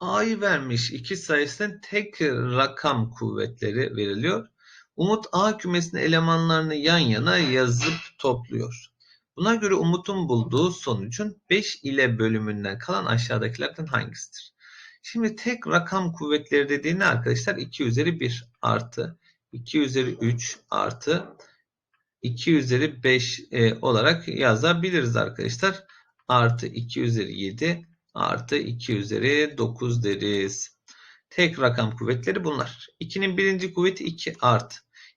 A'yı vermiş iki sayısının tek rakam kuvvetleri veriliyor. Umut A kümesinin elemanlarını yan yana yazıp topluyor. Buna göre Umut'un bulduğu sonucun 5 ile bölümünden kalan aşağıdakilerden hangisidir? Şimdi tek rakam kuvvetleri dediğini arkadaşlar 2 üzeri 1 artı 2 üzeri 3 artı 2 üzeri 5 e, olarak yazabiliriz arkadaşlar. Artı 2 üzeri 7 artı 2 üzeri 9 deriz. Tek rakam kuvvetleri bunlar. 2'nin birinci kuvveti 2 artı.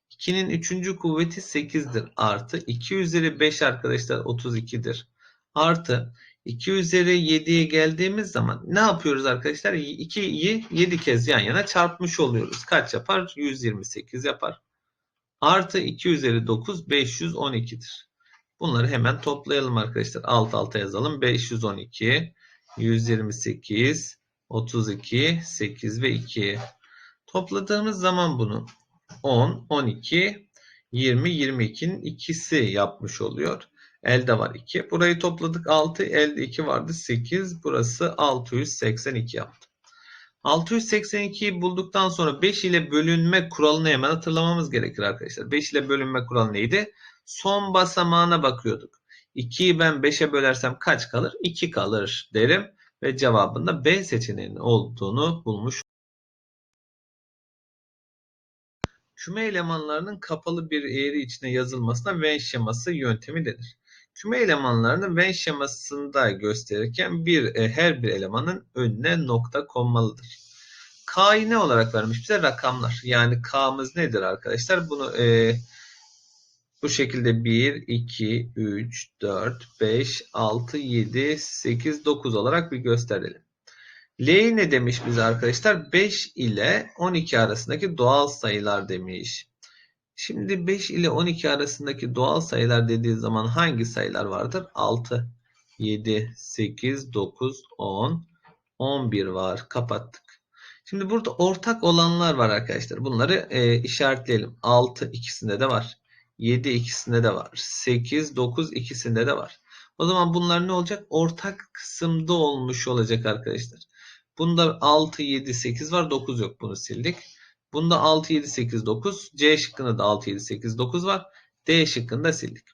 2'nin üçüncü kuvveti 8'dir. Artı 2 üzeri 5 arkadaşlar 32'dir. Artı 2 üzeri 7'ye geldiğimiz zaman ne yapıyoruz arkadaşlar? 2'yi 7 kez yan yana çarpmış oluyoruz. Kaç yapar? 128 yapar. Artı 2 üzeri 9 512'dir. Bunları hemen toplayalım arkadaşlar. Alt alta yazalım. 512 128, 32, 8 ve 2. Topladığımız zaman bunu 10, 12, 20, 22'nin ikisi yapmış oluyor. Elde var 2. Burayı topladık 6, elde 2 vardı 8. Burası 682 yaptı. 682'yi bulduktan sonra 5 ile bölünme kuralını hemen hatırlamamız gerekir arkadaşlar. 5 ile bölünme kuralı neydi? Son basamağına bakıyorduk. 2'yi ben 5'e bölersem kaç kalır? 2 kalır derim ve cevabında B seçeneğinin olduğunu bulmuş. Küme elemanlarının kapalı bir eğri içine yazılmasına Venn şeması yöntemi denir. Küme elemanlarını Venn şemasında gösterirken bir e, her bir elemanın önüne nokta konmalıdır. K'yı ne olarak vermiş bize? Rakamlar. Yani K'mız nedir arkadaşlar? Bunu e, bu şekilde 1, 2, 3, 4, 5, 6, 7, 8, 9 olarak bir gösterelim. L'yi ne demiş bize arkadaşlar? 5 ile 12 arasındaki doğal sayılar demiş. Şimdi 5 ile 12 arasındaki doğal sayılar dediği zaman hangi sayılar vardır? 6, 7, 8, 9, 10, 11 var. Kapattık. Şimdi burada ortak olanlar var arkadaşlar. Bunları e, işaretleyelim. 6 ikisinde de var. 7 ikisinde de var. 8, 9 ikisinde de var. O zaman bunlar ne olacak? Ortak kısımda olmuş olacak arkadaşlar. Bunda 6, 7, 8 var. 9 yok. Bunu sildik. Bunda 6, 7, 8, 9. C şıkkında da 6, 7, 8, 9 var. D şıkkında sildik.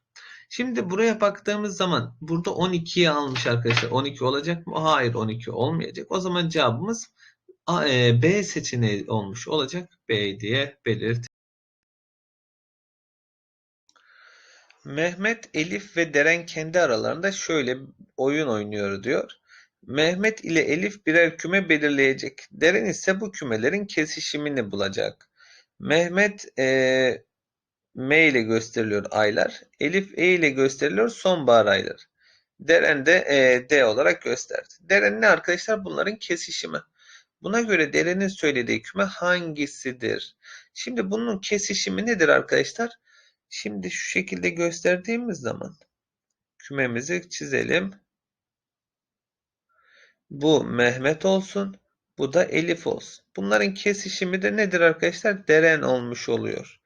Şimdi buraya baktığımız zaman burada 12'yi almış arkadaşlar. 12 olacak mı? Hayır 12 olmayacak. O zaman cevabımız e, B seçeneği olmuş olacak. B diye belirt. Mehmet, Elif ve Deren kendi aralarında şöyle oyun oynuyor diyor. Mehmet ile Elif birer küme belirleyecek. Deren ise bu kümelerin kesişimini bulacak. Mehmet e, M ile gösteriliyor aylar. Elif E ile gösteriliyor sonbahar ayları. Deren de e, D olarak gösterdi. Deren ne arkadaşlar? Bunların kesişimi. Buna göre Deren'in söylediği küme hangisidir? Şimdi bunun kesişimi nedir arkadaşlar? Şimdi şu şekilde gösterdiğimiz zaman kümemizi çizelim. Bu Mehmet olsun. Bu da Elif olsun. Bunların kesişimi de nedir arkadaşlar? Deren olmuş oluyor.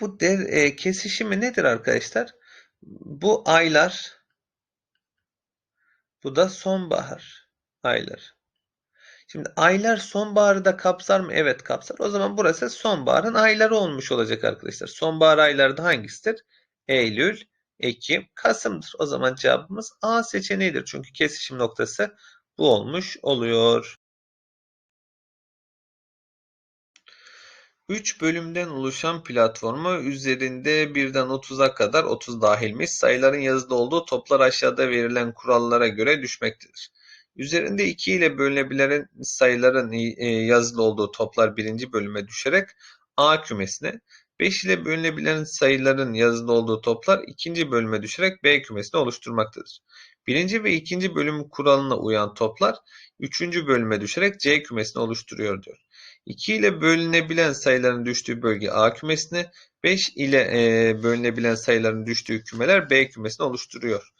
Bu der, e, kesişimi nedir arkadaşlar? Bu aylar. Bu da sonbahar aylar. Şimdi aylar sonbaharı da kapsar mı? Evet kapsar. O zaman burası sonbaharın ayları olmuş olacak arkadaşlar. Sonbahar ayları da hangisidir? Eylül, Ekim, Kasım'dır. O zaman cevabımız A seçeneğidir. Çünkü kesişim noktası bu olmuş oluyor. 3 bölümden oluşan platformu üzerinde birden 30'a kadar 30 dahilmiş sayıların yazılı olduğu toplar aşağıda verilen kurallara göre düşmektedir. Üzerinde 2 ile bölünebilen sayıların e, yazılı olduğu toplar birinci bölüme düşerek A kümesine, 5 ile bölünebilen sayıların yazılı olduğu toplar ikinci bölüme düşerek B kümesini oluşturmaktadır. Birinci ve ikinci bölüm kuralına uyan toplar üçüncü bölüme düşerek C kümesini oluşturuyor diyor. 2 ile bölünebilen sayıların düştüğü bölge A kümesini, 5 ile e, bölünebilen sayıların düştüğü kümeler B kümesini oluşturuyor.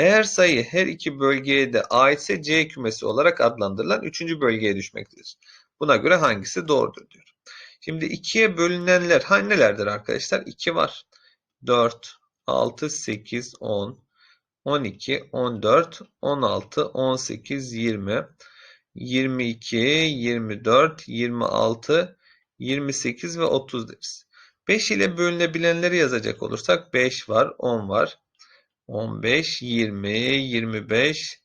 Eğer sayı her iki bölgeye de aitse C kümesi olarak adlandırılan üçüncü bölgeye düşmektedir. Buna göre hangisi doğrudur diyor. Şimdi 2'ye bölünenler nelerdir arkadaşlar? 2 var. 4, 6, 8, 10, 12, 14, 16, 18, 20, 22, 24, 26, 28 ve 30 deriz. 5 ile bölünebilenleri yazacak olursak 5 var, 10 var. 15, 20, 25,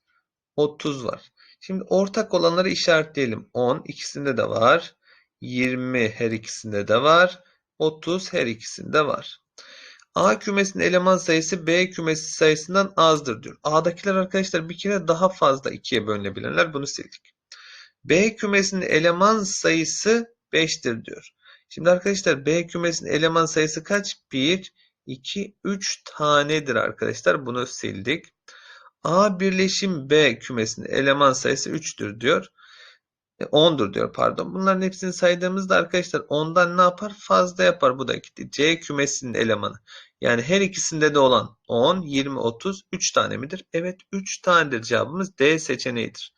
30 var. Şimdi ortak olanları işaretleyelim. 10 ikisinde de var. 20 her ikisinde de var. 30 her ikisinde var. A kümesinin eleman sayısı B kümesi sayısından azdır diyor. A'dakiler arkadaşlar bir kere daha fazla ikiye bölünebilenler. Bunu sildik. B kümesinin eleman sayısı 5'tir diyor. Şimdi arkadaşlar B kümesinin eleman sayısı kaç? 1, 2, 3 tanedir arkadaşlar. Bunu sildik. A birleşim B kümesinin eleman sayısı 3'tür diyor. 10'dur e, diyor pardon. Bunların hepsini saydığımızda arkadaşlar 10'dan ne yapar? Fazla yapar. Bu da gitti. C kümesinin elemanı. Yani her ikisinde de olan 10, 20, 30 3 tane midir? Evet 3 tanedir cevabımız D seçeneğidir.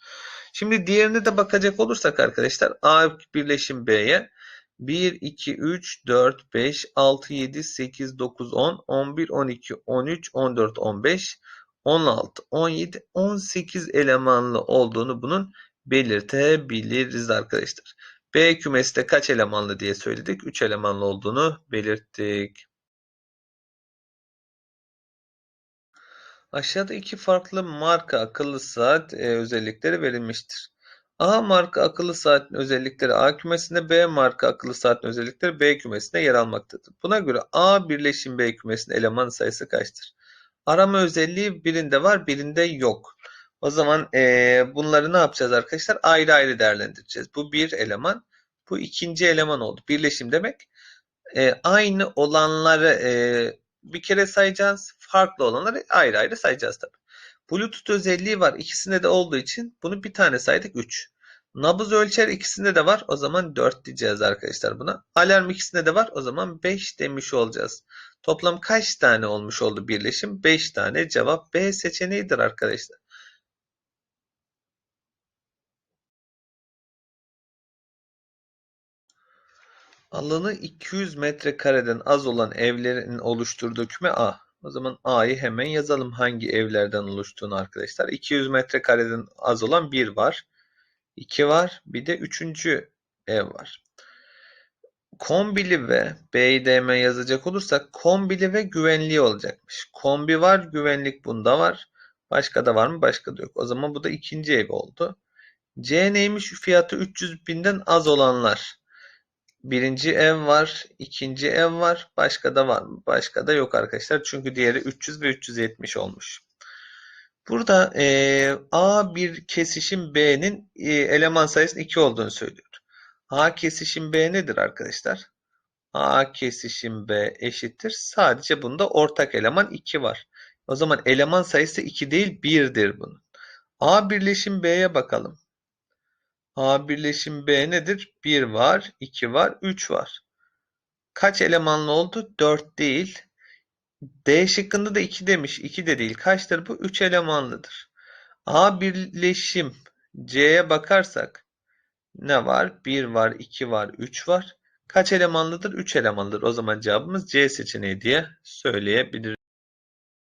Şimdi diğerine de bakacak olursak arkadaşlar A birleşim B'ye 1, 2, 3, 4, 5, 6, 7, 8, 9, 10, 11, 12, 13, 14, 15, 16, 17, 18 elemanlı olduğunu bunun belirtebiliriz arkadaşlar. B kümesi kaç elemanlı diye söyledik. 3 elemanlı olduğunu belirttik. Aşağıda iki farklı marka akıllı saat e, özellikleri verilmiştir. A marka akıllı saatin özellikleri A kümesinde, B marka akıllı saatin özellikleri B kümesinde yer almaktadır. Buna göre A birleşim B kümesinin eleman sayısı kaçtır? Arama özelliği birinde var, birinde yok. O zaman e, bunları ne yapacağız arkadaşlar? Ayrı ayrı değerlendireceğiz. Bu bir eleman, bu ikinci eleman oldu. Birleşim demek e, aynı olanları e, bir kere sayacağız. Farklı olanları ayrı ayrı sayacağız tabii. Bluetooth özelliği var. İkisinde de olduğu için bunu bir tane saydık 3. Nabız ölçer ikisinde de var. O zaman 4 diyeceğiz arkadaşlar buna. Alarm ikisinde de var. O zaman 5 demiş olacağız. Toplam kaç tane olmuş oldu birleşim? 5 tane. Cevap B seçeneğidir arkadaşlar. Alanı 200 metrekareden az olan evlerin oluşturduğu küme A. O zaman A'yı hemen yazalım hangi evlerden oluştuğunu arkadaşlar. 200 metrekareden az olan 1 var. 2 var. Bir de 3. ev var. Kombili ve B'yi de hemen yazacak olursak kombili ve güvenliği olacakmış. Kombi var, güvenlik bunda var. Başka da var mı? Başka da yok. O zaman bu da ikinci ev oldu. C neymiş? Fiyatı 300 binden az olanlar. Birinci ev var, ikinci ev var. Başka da var mı? Başka da yok arkadaşlar. Çünkü diğeri 300 ve 370 olmuş. Burada e, A bir kesişim B'nin e, eleman sayısının 2 olduğunu söylüyor. A kesişim B nedir arkadaşlar? A kesişim B eşittir. Sadece bunda ortak eleman 2 var. O zaman eleman sayısı 2 değil 1'dir bunun. A birleşim B'ye bakalım. A birleşim B nedir? 1 var, 2 var, 3 var. Kaç elemanlı oldu? 4 değil. D şıkkında da 2 demiş. 2 de değil. Kaçtır bu? 3 elemanlıdır. A birleşim C'ye bakarsak ne var? 1 var, 2 var, 3 var. Kaç elemanlıdır? 3 elemanlıdır. O zaman cevabımız C seçeneği diye söyleyebiliriz.